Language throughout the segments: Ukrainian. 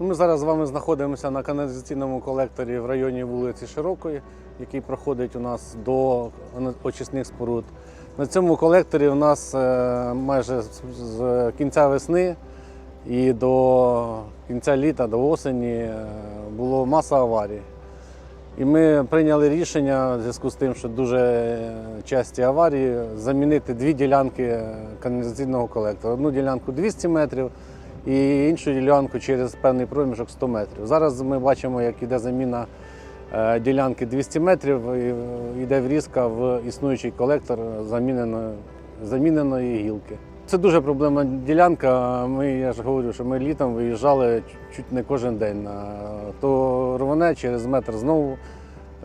Ну, Ми зараз з вами знаходимося на каналізаційному колекторі в районі вулиці Широкої, який проходить у нас до очисних споруд. На цьому колекторі у нас е, майже з- кінця весни і до кінця літа, до осені е, було маса аварій. І ми прийняли рішення в зв'язку з тим, що дуже часті аварії, замінити дві ділянки каналізаційного колектора. Одну ділянку 200 метрів і іншу ділянку через певний проміжок 100 метрів. Зараз ми бачимо, як іде заміна е, ділянки 200 метрів, і йде врізка в існуючий колектор заміненої, заміненої гілки. Це дуже проблемна ділянка. Ми, я ж говорю, що ми літом виїжджали чуть не кожен день. То рване через метр знову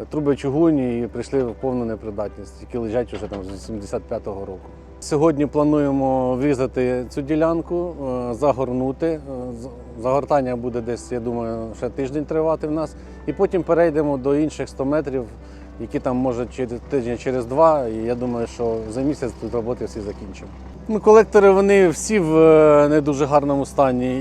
труби чугунні і прийшли в повну непридатність, які лежать вже там з 85-го року. Сьогодні плануємо врізати цю ділянку, е, загорнути. Е, Загортання буде десь, я думаю, ще тиждень тривати в нас. І потім перейдемо до інших 100 метрів, які там може через тиждень, через два. І я думаю, що за місяць тут роботи всі закінчимо. Ну, колектори вони всі в е, не дуже гарному стані.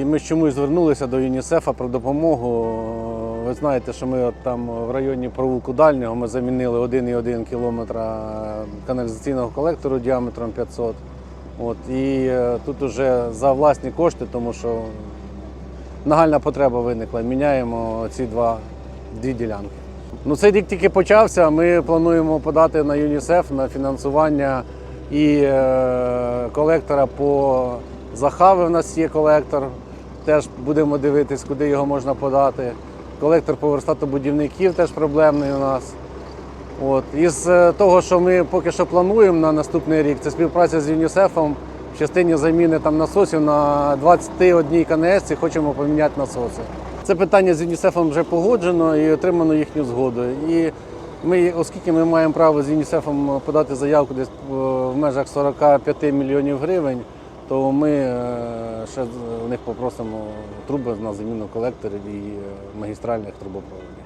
І ми чомусь звернулися до ЮНІСЕФа про допомогу. Ви знаєте, що ми от там в районі провулку дальнього ми замінили 1,1 кілометра каналізаційного колектору діаметром 500. От, і е, тут уже за власні кошти, тому що нагальна потреба виникла. Міняємо ці два, дві ділянки. Ну, цей рік тільки почався. Ми плануємо подати на ЮНІСЕФ на фінансування і е, колектора по Захави. У нас є колектор. Теж будемо дивитись, куди його можна подати. Колектор по верстатобудівників теж проблемний у нас. От. Із е, того, що ми поки що плануємо на наступний рік, це співпраця з ЮНІСЕФом в частині заміни там насосів на 21 КНС хочемо поміняти насоси. Це питання з ЮНІСЕФом вже погоджено і отримано їхню згоду. І ми, оскільки ми маємо право з ЮНІСЕФом подати заявку десь е, в межах 45 мільйонів гривень, то ми е, ще з- них попросимо труби на заміну колекторів і е, магістральних трубопроводів.